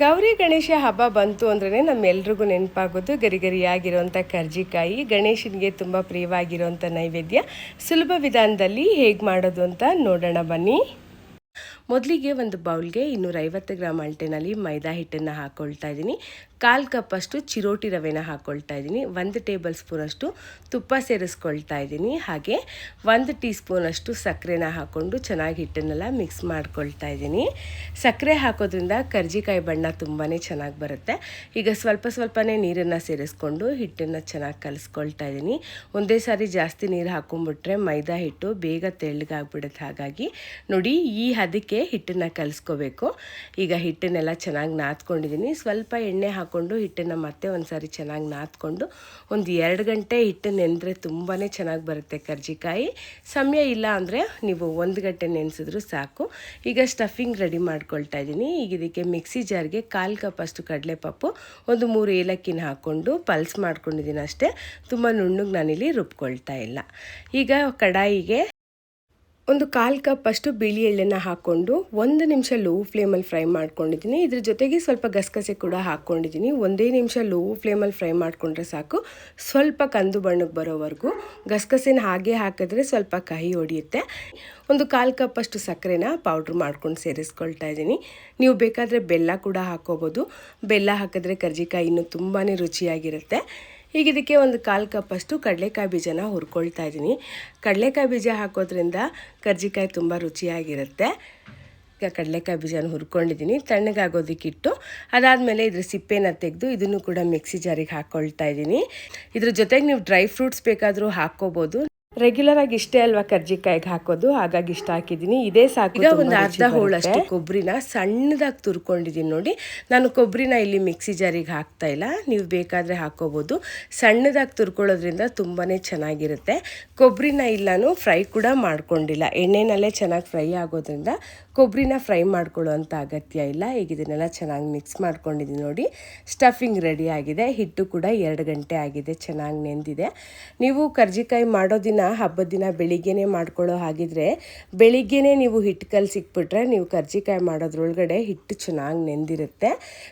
ಗೌರಿ ಗಣೇಶ ಹಬ್ಬ ಬಂತು ಅಂದ್ರೆ ನಮ್ಮೆಲ್ರಿಗೂ ನೆನಪಾಗೋದು ಗರಿಗರಿಯಾಗಿರುವಂಥ ಕರ್ಜಿಕಾಯಿ, ಗಣೇಶನಿಗೆ ತುಂಬ ಪ್ರಿಯವಾಗಿರುವಂಥ ನೈವೇದ್ಯ. ಸುಲಭ ವಿಧಾನದಲ್ಲಿ ಹೇಗೆ ಮಾಡೋದು ಅಂತ ನೋಡೋಣ ಬನ್ನಿ. ಮೊದಲಿಗೆ ಒಂದು ಬೌಲ್ಗೆ ಇನ್ನೂರೈವತ್ತು ಗ್ರಾಮ್ ಅಳತೆನಲ್ಲಿ ಮೈದಾ ಹಿಟ್ಟನ್ನು ಹಾಕ್ಕೊಳ್ತಾ ಇದ್ದೀನಿ. ಕಾಲು ಕಪ್ಪಷ್ಟು ಚಿರೋಟಿ ರವೆನ ಹಾಕ್ಕೊಳ್ತಾ ಇದ್ದೀನಿ. ಒಂದು ಟೇಬಲ್ ಸ್ಪೂನಷ್ಟು ತುಪ್ಪ ಸೇರಿಸ್ಕೊಳ್ತಾ ಇದ್ದೀನಿ. ಹಾಗೆ ಒಂದು ಟೀ ಸ್ಪೂನಷ್ಟು ಸಕ್ಕರೆನ ಹಾಕ್ಕೊಂಡು ಚೆನ್ನಾಗಿ ಹಿಟ್ಟನ್ನೆಲ್ಲ ಮಿಕ್ಸ್ ಮಾಡ್ಕೊಳ್ತಾ ಇದ್ದೀನಿ. ಸಕ್ಕರೆ ಹಾಕೋದ್ರಿಂದ ಕರ್ಜಿಕಾಯಿ ಬಣ್ಣ ತುಂಬಾ ಚೆನ್ನಾಗಿ ಬರುತ್ತೆ. ಈಗ ಸ್ವಲ್ಪ ಸ್ವಲ್ಪನೇ ನೀರನ್ನು ಸೇರಿಸ್ಕೊಂಡು ಹಿಟ್ಟನ್ನು ಚೆನ್ನಾಗಿ ಕಲಿಸ್ಕೊಳ್ತಾ ಇದ್ದೀನಿ. ಒಂದೇ ಸಾರಿ ಜಾಸ್ತಿ ನೀರು ಹಾಕೊಂಡ್ಬಿಟ್ರೆ ಮೈದಾ ಹಿಟ್ಟು ಬೇಗ ತೆಳ್ಳಗಾಗ್ಬಿಡುತ್ತೆ. ಹಾಗಾಗಿ ನೋಡಿ, ಈ ಹದಕ್ಕೆ ಹಿಟ್ಟನ್ನು ಕಲಿಸ್ಕೋಬೇಕು. ಈಗ ಹಿಟ್ಟನ್ನೆಲ್ಲ ಚೆನ್ನಾಗಿ ನಾದ್ಕೊಂಡಿದ್ದೀನಿ. ಸ್ವಲ್ಪ ಎಣ್ಣೆ ಹಾಕ್ಕೊಂಡು ಹಿಟ್ಟನ್ನು ಮತ್ತೆ ಒಂದು ಚೆನ್ನಾಗಿ ನಾದ್ಕೊಂಡು ಒಂದು ಎರಡು ಗಂಟೆ ಹಿಟ್ಟು ನೆನೆದ್ರೆ ತುಂಬಾ ಚೆನ್ನಾಗಿ ಬರುತ್ತೆ ಕರ್ಜಿಕಾಯಿ. ಸಮಯ ಇಲ್ಲ ಅಂದರೆ ನೀವು ಒಂದು ಗಂಟೆ ನೆನೆಸಿದ್ರು ಸಾಕು. ಈಗ ಸ್ಟಫಿಂಗ್ ರೆಡಿ ಮಾಡ್ಕೊಳ್ತಾ ಇದ್ದೀನಿ ಈಗ ಇದಕ್ಕೆ ಮಿಕ್ಸಿ ಜಾರ್ಗೆ ಕಾಲು ಕಪ್ ಅಷ್ಟು ಕಡಲೆಪಪ್ಪು, ಒಂದು ಮೂರು ಏಲಕ್ಕಿನ ಹಾಕ್ಕೊಂಡು ಪಲ್ಸ್ ಮಾಡ್ಕೊಂಡಿದ್ದೀನಿ ಅಷ್ಟೇ. ತುಂಬ ನುಣ್ಣಗೆ ನಾನಿಲ್ಲಿ ರುಬ್ಕೊಳ್ತಾ ಇಲ್ಲ. ಈಗ ಕಡಾಯಿಗೆ ಒಂದು ಕಾಲು ಕಪ್ ಅಷ್ಟು ಬಿಳಿ ಎಳ್ಳೆನ ಹಾಕ್ಕೊಂಡು ಒಂದು ನಿಮಿಷ ಲೋ ಫ್ಲೇಮಲ್ಲಿ ಫ್ರೈ ಮಾಡ್ಕೊಂಡಿದ್ದೀನಿ. ಇದ್ರ ಜೊತೆಗೆ ಸ್ವಲ್ಪ ಗಸಗಸೆ ಕೂಡ ಹಾಕ್ಕೊಂಡಿದ್ದೀನಿ. ಒಂದೇ ನಿಮಿಷ ಲೋ ಫ್ಲೇಮಲ್ಲಿ ಫ್ರೈ ಮಾಡಿಕೊಂಡ್ರೆ ಸಾಕು. ಸ್ವಲ್ಪ ಕಂದು ಬಣ್ಣಕ್ಕೆ ಬರೋವರೆಗೂ. ಗಸಗಸೆನ ಹಾಗೆ ಹಾಕಿದ್ರೆ ಸ್ವಲ್ಪ ಕಹಿ ಹೊಡೆಯುತ್ತೆ. ಒಂದು ಕಾಲು ಕಪ್ ಅಷ್ಟು ಸಕ್ಕರೆನ ಪೌಡ್ರ್ ಮಾಡ್ಕೊಂಡು ಸೇರಿಸ್ಕೊಳ್ತಾ ಇದ್ದೀನಿ. ನೀವು ಬೇಕಾದರೆ ಬೆಲ್ಲ ಕೂಡ ಹಾಕ್ಕೋಬೋದು. ಬೆಲ್ಲ ಹಾಕಿದ್ರೆ ಕರ್ಜಿಕಾಯಿ ಇನ್ನೂ ತುಂಬಾ ರುಚಿಯಾಗಿರುತ್ತೆ. ಈಗ ಇದಕ್ಕೆ ಒಂದು ಕಾಲು ಕಪ್ಪಷ್ಟು ಕಡಲೆಕಾಯಿ ಬೀಜನ ಹುರ್ಕೊಳ್ತಾ ಇದ್ದೀನಿ. ಕಡಲೆಕಾಯಿ ಬೀಜ ಹಾಕೋದ್ರಿಂದ ಕರ್ಜಿಕಾಯಿ ತುಂಬ ರುಚಿಯಾಗಿರುತ್ತೆ. ಈಗ ಕಡಲೆಕಾಯಿ ಬೀಜನ ಹುರ್ಕೊಂಡಿದ್ದೀನಿ. ತಣ್ಣಗಾಗೋದಕ್ಕಿಟ್ಟು ಅದಾದಮೇಲೆ ಇದ್ರ ಸಿಪ್ಪೆನ ತೆಗೆದು ಇದನ್ನು ಕೂಡ ಮಿಕ್ಸಿ ಜಾರಿಗೆ ಹಾಕ್ಕೊಳ್ತಾ ಇದ್ದೀನಿ. ಇದ್ರ ಜೊತೆಗೆ ನೀವು ಡ್ರೈ ಫ್ರೂಟ್ಸ್ ಬೇಕಾದರೂ ಹಾಕ್ಕೋಬೋದು. ರೆಗ್ಯುಲರ್ ಆಗಿ ಇಷ್ಟೇ ಅಲ್ವಾ ಕರ್ಜಿಕಾಯಿಗೆ ಹಾಕೋದು? ಹಾಗಾಗಿ ಇಷ್ಟ ಹಾಕಿದ್ದೀನಿ. ಇದೇ ಸಾಕು ಈಗ ಒಂದು ಅರ್ಧ ಹೋಳಷ್ಟು ಕೊಬ್ಬರಿನ ಸಣ್ಣದಾಗಿ ತುರ್ಕೊಂಡಿದ್ದೀನಿ ನೋಡಿ. ನಾನು ಕೊಬ್ಬರಿನ ಇಲ್ಲಿ ಮಿಕ್ಸಿ ಜಾರಿಗೆ ಹಾಕ್ತಾ ಇಲ್ಲ. ನೀವು ಬೇಕಾದರೆ ಹಾಕೋಬೋದು. ಸಣ್ಣದಾಗಿ ತುರ್ಕೊಳ್ಳೋದ್ರಿಂದ ತುಂಬಾ ಚೆನ್ನಾಗಿರುತ್ತೆ. ಕೊಬ್ಬರಿನ ಇಲ್ಲಾನು ಫ್ರೈ ಕೂಡ ಮಾಡ್ಕೊಂಡಿಲ್ಲ. ಎಣ್ಣೆನಲ್ಲೇ ಚೆನ್ನಾಗಿ ಫ್ರೈ ಆಗೋದ್ರಿಂದ ಕೊಬ್ಬರಿನ ಫ್ರೈ ಮಾಡ್ಕೊಳ್ಳೋವಂಥ ಅಗತ್ಯ ಇಲ್ಲ. ಈಗ ಇದನ್ನೆಲ್ಲ ಚೆನ್ನಾಗಿ ಮಿಕ್ಸ್ ಮಾಡ್ಕೊಂಡಿದ್ದೀನಿ ನೋಡಿ. ಸ್ಟಫಿಂಗ್ ರೆಡಿ ಆಗಿದೆ. ಹಿಟ್ಟು ಕೂಡ ಎರಡು ಗಂಟೆ ಆಗಿದೆ. ಚೆನ್ನಾಗಿ ನೆಂದಿದೆ. ನೀವು ಕರ್ಜಿಕಾಯಿ ಮಾಡೋ ದಿನ ಹಬ್ಬದ ದಿನ ಬೆಳಿಗ್ಗೆನೇ ಮಾಡ್ಕೊಳ್ಳೋ ಹಾಗಿದ್ರೆ ಬೆಳಿಗ್ಗೆನೇ ನೀವು ಹಿಟ್ಟು ಕಲಸಿಕ್ಬಿಟ್ರೆ ನೀವು ಕರ್ಜಿಕಾಯಿ ಮಾಡೋದ್ರೊಳಗಡೆ ಹಿಟ್ಟು ಚೆನ್ನಾಗಿ ನೆಂದಿರುತ್ತೆ.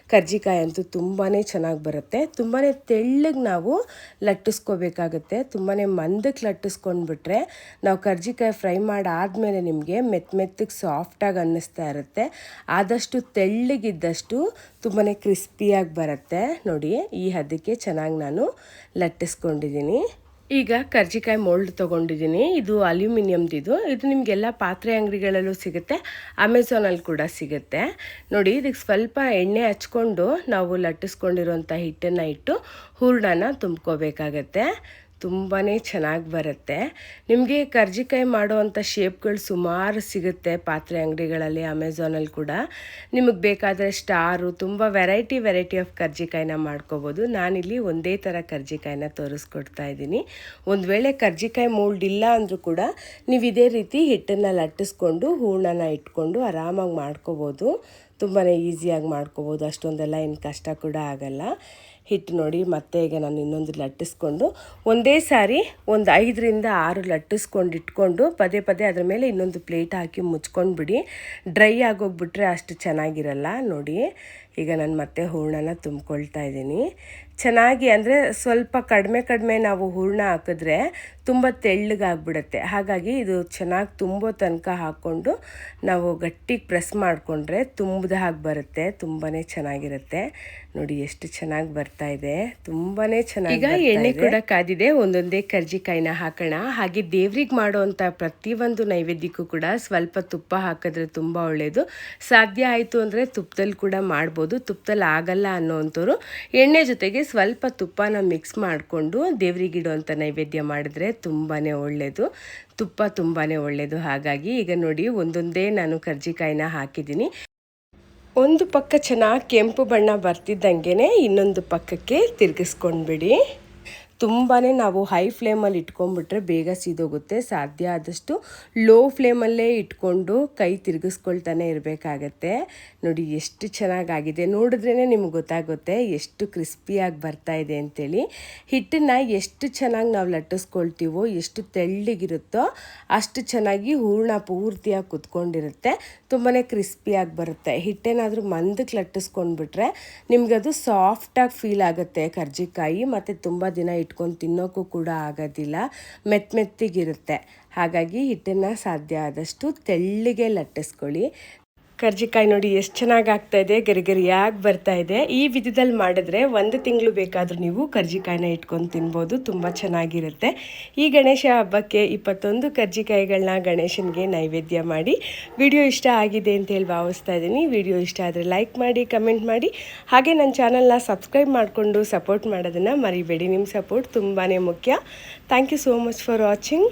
ಕರ್ಜಿಕಾಯಿ ಅಂತೂ ತುಂಬಾ ಚೆನ್ನಾಗಿ ಬರುತ್ತೆ. ತುಂಬಾ ತೆಳ್ಳಗೆ ನಾವು ಲಟ್ಟಿಸ್ಕೋಬೇಕಾಗುತ್ತೆ. ತುಂಬಾ ಮಂದಕ್ಕೆ ಲಟ್ಟಿಸ್ಕೊಂಡ್ಬಿಟ್ರೆ ನಾವು ಕರ್ಜಿಕಾಯಿ ಫ್ರೈ ಮಾಡಾದಮೇಲೆ ನಿಮಗೆ ಮೆತ್ತ ಮೆತ್ತಗೆ ಸಾಫ್ಟಾಗಿ ಅನ್ನಿಸ್ತಾ ಇರುತ್ತೆ. ಆದಷ್ಟು ತೆಳ್ಳಗಿದ್ದಷ್ಟು ತುಂಬಾ ಕ್ರಿಸ್ಪಿಯಾಗಿ ಬರುತ್ತೆ. ನೋಡಿ ಈ ಹದಕ್ಕೆ ಚೆನ್ನಾಗಿ ನಾನು ಲಟ್ಟಿಸ್ಕೊಂಡಿದ್ದೀನಿ ಈಗ ಕರ್ಜಿಕಾಯಿ ಮೋಲ್ಡ್ ತೊಗೊಂಡಿದ್ದೀನಿ. ಇದು ಅಲ್ಯೂಮಿನಿಯಮ್ದಿದು ಇದು ನಿಮಗೆಲ್ಲ ಪಾತ್ರೆ ಅಂಗಡಿಗಳಲ್ಲೂ ಸಿಗುತ್ತೆ ಅಮೆಝಾನಲ್ಲಿ ಕೂಡ ಸಿಗುತ್ತೆ. ನೋಡಿ, ಇದಕ್ಕೆ ಸ್ವಲ್ಪ ಎಣ್ಣೆ ಹಚ್ಕೊಂಡು ನಾವು ಲಟ್ಟಿಸ್ಕೊಂಡಿರುವಂಥ ಹಿಟ್ಟನ್ನು ಇಟ್ಟು ಹೂರ್ಣನ ತುಂಬ್ಕೋಬೇಕಾಗತ್ತೆ. ತುಂಬಾ ಚೆನ್ನಾಗಿ ಬರುತ್ತೆ. ನಿಮಗೆ ಕರ್ಜಿಕಾಯಿ ಮಾಡುವಂಥ ಶೇಪ್ಗಳು ಸುಮಾರು ಸಿಗುತ್ತೆ ಪಾತ್ರೆ ಅಂಗಡಿಗಳಲ್ಲಿ ಅಮೆಝಾನಲ್ಲಿ ಕೂಡ. ನಿಮಗೆ ಬೇಕಾದರೆ ಸ್ಟಾರು, ತುಂಬ ವೆರೈಟಿ ವೆರೈಟಿ ಆಫ್ ಕರ್ಜಿಕಾಯಿನ ಮಾಡ್ಕೋಬೋದು. ನಾನಿಲ್ಲಿ ಒಂದೇ ಥರ ಕರ್ಜಿಕಾಯಿನ ತೋರಿಸ್ಕೊಡ್ತಾ ಇದ್ದೀನಿ. ಒಂದು ವೇಳೆ ಕರ್ಜಿಕಾಯಿ ಮೋಲ್ಡ್ ಇಲ್ಲ ಅಂದರೂ ಕೂಡ ನೀವು ಇದೇ ರೀತಿ ಹಿಟ್ಟನ್ನು ಲಟ್ಟಿಸ್ಕೊಂಡು ಹೂರ್ಣನ ಇಟ್ಕೊಂಡು ಆರಾಮಾಗಿ ಮಾಡ್ಕೋಬೋದು. ತುಂಬಾ ಈಸಿಯಾಗಿ ಮಾಡ್ಕೋಬೋದು. ಅಷ್ಟೊಂದೆಲ್ಲ ಏನು ಕಷ್ಟ ಕೂಡ ಆಗಲ್ಲ. ಹಿಟ್ಟು ನೋಡಿ ಮತ್ತೆ ಈಗ ನಾನು ಇನ್ನೊಂದು ಲಟ್ಟಿಸ್ಕೊಂಡು ಒಂದೇ ಸಾರಿ ಒಂದು ಐದರಿಂದ ಆರು ಲಟ್ಟಿಸ್ಕೊಂಡು ಇಟ್ಕೊಂಡು ಪದೇ ಪದೇ ಅದರ ಮೇಲೆ ಇನ್ನೊಂದು ಪ್ಲೇಟ್ ಹಾಕಿ ಮುಚ್ಕೊಂಡು ಬಿಡಿ ಡ್ರೈ ಆಗೋಗ್ಬಿಟ್ರೆ ಅಷ್ಟು ಚೆನ್ನಾಗಿರಲ್ಲ. ನೋಡಿ, ಈಗ ನಾನು ಮತ್ತೆ ಹೂರ್ಣನ ತುಂಬ್ಕೊಳ್ತಾ ಇದ್ದೀನಿ. ಚೆನ್ನಾಗಿ ಅಂದರೆ ಸ್ವಲ್ಪ ಕಡಿಮೆ ಕಡಿಮೆ ನಾವು ಹೂರ್ಣ ಹಾಕಿದ್ರೆ ತುಂಬ ತೆಳ್ಳಗಾಗ್ಬಿಡುತ್ತೆ. ಹಾಗಾಗಿ ಇದು ಚೆನ್ನಾಗಿ ತುಂಬೋ ತನಕ ಹಾಕ್ಕೊಂಡು ನಾವು ಗಟ್ಟಿಗೆ ಪ್ರೆಸ್ ಮಾಡಿಕೊಂಡ್ರೆ ತುಂಬಿದ ಹಾಗೆ ಬರುತ್ತೆ ತುಂಬಾ ಚೆನ್ನಾಗಿರುತ್ತೆ. ನೋಡಿ ಎಷ್ಟು ಚೆನ್ನಾಗಿ ಬರ್ತಾ ಇದೆ. ತುಂಬಾ ಚೆನ್ನಾಗಿ ಈಗ ಎಣ್ಣೆ ಕೂಡ ಕಾದಿದೆ. ಒಂದೊಂದೇ ಕರ್ಜಿಕಾಯಿನ ಹಾಕೋಣ. ಹಾಗೆ ದೇವ್ರಿಗೆ ಮಾಡುವಂಥ ಪ್ರತಿಯೊಂದು ನೈವೇದ್ಯಕ್ಕೂ ಕೂಡ ಸ್ವಲ್ಪ ತುಪ್ಪ ಹಾಕಿದ್ರೆ ತುಂಬ ಒಳ್ಳೆಯದು ಸಾಧ್ಯ ಆಯಿತು ಅಂದರೆ ತುಪ್ಪದಲ್ಲಿ ಕೂಡ ಮಾಡ್ಬೋದು. ತುಪ್ಪದಲ್ಲಿ ಆಗಲ್ಲ ಅನ್ನೋವಂಥವ್ರು ಎಣ್ಣೆ ಜೊತೆಗೆ ಸ್ವಲ್ಪ ತುಪ್ಪನ ಮಿಕ್ಸ್ ಮಾಡಿಕೊಂಡು ದೇವ್ರಿಗಿಡುವಂಥ ನೈವೇದ್ಯ ಮಾಡಿದ್ರೆ ತುಂಬಾ ಒಳ್ಳೆಯದು ತುಪ್ಪ ತುಂಬಾ ಒಳ್ಳೆಯದು ಹಾಗಾಗಿ ಈಗ ನೋಡಿ ಒಂದೊಂದೇ ನಾನು ಕರ್ಜಿಕಾಯಿನ ಹಾಕಿದ್ದೀನಿ. ಒಂದು ಪಕ್ಕ ಚೆನ್ನಾಗಿ ಕೆಂಪು ಬಣ್ಣ ಬರ್ತಿದ್ದಂಗೆ ಇನ್ನೊಂದು ಪಕ್ಕಕ್ಕೆ ತಿರುಗಿಸ್ಕೊಂಡ್ಬಿಡಿ. ತುಂಬಾ ನಾವು ಹೈ ಫ್ಲೇಮಲ್ಲಿ ಇಟ್ಕೊಂಡ್ಬಿಟ್ರೆ ಬೇಗ ಸೀದೋಗುತ್ತೆ. ಸಾಧ್ಯ ಆದಷ್ಟು ಲೋ ಫ್ಲೇಮಲ್ಲೇ ಇಟ್ಕೊಂಡು ಕೈ ತಿರುಗಿಸ್ಕೊಳ್ತಾನೆ ಇರಬೇಕಾಗತ್ತೆ. ನೋಡಿ ಎಷ್ಟು ಚೆನ್ನಾಗಾಗಿದೆ. ನೋಡಿದ್ರೇ ನಿಮ್ಗೆ ಗೊತ್ತಾಗುತ್ತೆ ಎಷ್ಟು ಕ್ರಿಸ್ಪಿಯಾಗಿ ಬರ್ತಾ ಇದೆ ಅಂತೇಳಿ. ಹಿಟ್ಟನ್ನು ಎಷ್ಟು ಚೆನ್ನಾಗಿ ನಾವು ಲಟ್ಟಿಸ್ಕೊಳ್ತೀವೋ, ಎಷ್ಟು ತೆಳ್ಳಗಿರುತ್ತೋ ಅಷ್ಟು ಚೆನ್ನಾಗಿ ಹೂರ್ಣ ಪೂರ್ತಿಯಾಗಿ ಕುತ್ಕೊಂಡಿರುತ್ತೆ. ತುಂಬಾ ಕ್ರಿಸ್ಪಿಯಾಗಿ ಬರುತ್ತೆ. ಹಿಟ್ಟೇನಾದರೂ ಮಂದಕ್ಕೆ ಲಟ್ಟಿಸ್ಕೊಂಡ್ಬಿಟ್ರೆ ನಿಮಗದು ಸಾಫ್ಟಾಗಿ ಫೀಲ್ ಆಗುತ್ತೆ ಕರ್ಜಿಕಾಯಿ. ಮತ್ತು ತುಂಬ ದಿನ ಇಟ್ಕೊಂಡು ತಿನ್ನೋಕ್ಕೂ ಕೂಡ ಆಗೋದಿಲ್ಲ. ಮೆತ್ತ ಮೆತ್ತಿಗಿರುತ್ತೆ. ಹಾಗಾಗಿ ಹಿಟ್ಟನ್ನು ಸಾಧ್ಯ ಆದಷ್ಟು ತೆಳ್ಳಿಗೆ ಲಟ್ಟಿಸ್ಕೊಳ್ಳಿ. ಕರ್ಜಿಕಾಯಿ ನೋಡಿ ಎಷ್ಟು ಚೆನ್ನಾಗಿ ಆಗ್ತಾ ಇದೆ, ಗರಿಗರಿಯಾಗಿ ಬರ್ತಾ ಇದೆ. ಈ ವಿಧದಲ್ಲಿ ಮಾಡಿದ್ರೆ ಒಂದು ತಿಂಗಳು ಬೇಕಾದರೂ ನೀವು ಕರ್ಜಿಕಾಯಿನ ಇಟ್ಕೊಂಡು ತಿನ್ಬೋದು, ತುಂಬ ಚೆನ್ನಾಗಿರುತ್ತೆ. ಈ ಗಣೇಶ ಹಬ್ಬಕ್ಕೆ ಇಪ್ಪತ್ತೊಂದು ಕರ್ಜಿಕಾಯಿಗಳನ್ನ ಗಣೇಶನಿಗೆ ನೈವೇದ್ಯ ಮಾಡಿ, ವಿಡಿಯೋ ಇಷ್ಟ ಆಗಿದೆ ಅಂತ ಹೇಳಿ ಭಾವಿಸ್ತಾ ಇದ್ದೀನಿ. ವಿಡಿಯೋ ಇಷ್ಟ ಆದರೆ ಲೈಕ್ ಮಾಡಿ, ಕಮೆಂಟ್ ಮಾಡಿ. ಹಾಗೆ ನನ್ನ ಚಾನಲ್ನ ಸಬ್ಸ್ಕ್ರೈಬ್ ಮಾಡಿಕೊಂಡು ಸಪೋರ್ಟ್ ಮಾಡೋದನ್ನು ಮರಿಬೇಡಿ. ನಿಮ್ಮ ಸಪೋರ್ಟ್ ತುಂಬಾ ಮುಖ್ಯ. Thank you so much for watching.